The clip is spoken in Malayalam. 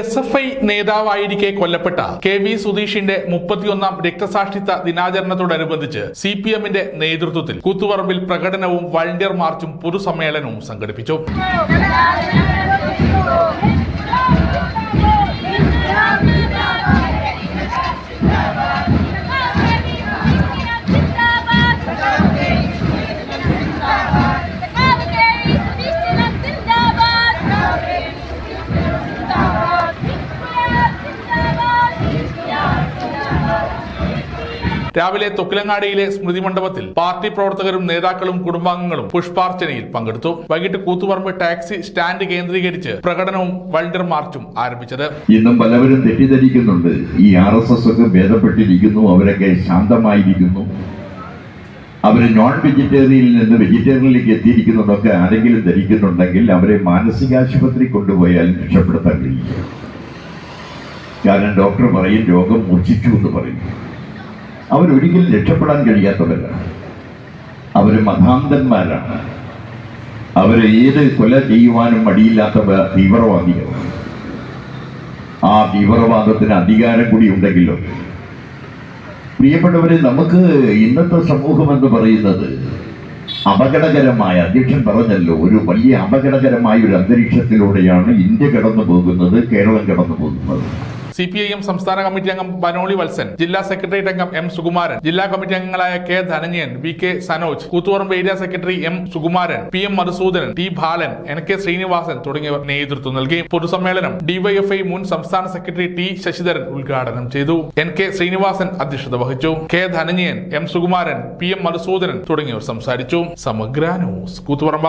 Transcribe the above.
എസ് എഫ് ഐ നേതാവായിരിക്കെ കൊല്ലപ്പെട്ട കെ വി സുധീഷിന്റെ മുപ്പത്തിയൊന്നാം രക്തസാക്ഷിത്വ ദിനാചരണത്തോടനുബന്ധിച്ച് സി പി എമ്മിന്റെ നേതൃത്വത്തിൽ കൂത്തുപറമ്പിൽ പ്രകടനവും വളണ്ടിയർ മാർച്ചും പൊതുസമ്മേളനവും സംഘടിപ്പിച്ചു. രാവിലെ തൊക്കിലങ്ങാടിയിലെ സ്മൃതി മണ്ഡപത്തിൽ പാർട്ടി പ്രവർത്തകരും നേതാക്കളും കുടുംബാംഗങ്ങളും പുഷ്പാർച്ചനയിൽ പങ്കെടുത്തു. വൈകിട്ട് കൂത്തുപറമ്പ് ടാക്സി സ്റ്റാൻഡ് കേന്ദ്രീകരിച്ച് പ്രകടനവും വൾഡർ മാർച്ചും ആരംഭിച്ചത്. ഇന്നും പലവരും തെറ്റിദ്ധരിക്കുന്നുണ്ട്. ഈ ആർ എസ് എസ് ഒക്കെ ഭേദപ്പെട്ടിരിക്കുന്നു അവരൊക്കെ ശാന്തമായിരിക്കുന്നു. അവർ നോൺ വെജിറ്റേറിയനിൽ നിന്ന് വെജിറ്റേറിയനിലേക്ക് എത്തിയിരിക്കുന്നതൊക്കെ ആരെങ്കിലും ധരിക്കുന്നുണ്ടെങ്കിൽ അവരെ മാനസികാശുപത്രി കൊണ്ടുപോയാൽ രക്ഷപ്പെടുത്താൻ കഴിയും കാരണം ഡോക്ടർ പറയും രോഗം മൂർച്ഛിച്ചു എന്ന് പറയും. അവരൊരിക്കലും രക്ഷപ്പെടാൻ കഴിയാത്തവരാണ്. അവർ മതാന്തന്മാരാണ്. അവർ ഏത് കൊല ചെയ്യുവാനും മടിയില്ലാത്ത തീവ്രവാദികളാണ്. ആ തീവ്രവാദത്തിന് അധികാരം കൂടി ഉണ്ടെങ്കിലോ? പ്രിയപ്പെട്ടവരെ നമുക്ക് ഇന്നത്തെ സമൂഹം എന്ന് പറയുന്നത് അപകടകരമായ അധ്യക്ഷൻ പറഞ്ഞല്ലോ ഒരു വലിയ അപകടകരമായ ഒരു അന്തരീക്ഷത്തിലൂടെയാണ് ഇന്ത്യ കടന്നു പോകുന്നത് കേരളം കടന്നു പോകുന്നത് സി പി ഐ എം സംസ്ഥാന കമ്മിറ്റി അംഗം ബനോളി വത്സൻ ജില്ലാ സെക്രട്ടേറിയറ്റ് അംഗം എം സുകുമാരൻ ജില്ലാ കമ്മിറ്റി അംഗങ്ങളായ K Dhananjayan V K Sanoj Kuthuparamba area secretary M Sukumaran P M Madhusudanan T Balan N K Sreenivasan തുടങ്ങിയവർ നേതൃത്വം നൽകി പൊതുസമ്മേളനം ഡിവൈഎഫ്ഐ മുൻ സംസ്ഥാന സെക്രട്ടറി ടി ശശിധരൻ ഉദ്ഘാടനം ചെയ്തു. എൻ കെ ശ്രീനിവാസൻ അധ്യക്ഷത വഹിച്ചു. K Dhananjayan M Sukumaran P M Madhusudanan തുടങ്ങിയവർ സംസാരിച്ചു. സമഗ്ര ന്യൂസ് കൂത്തുപറമ്പ.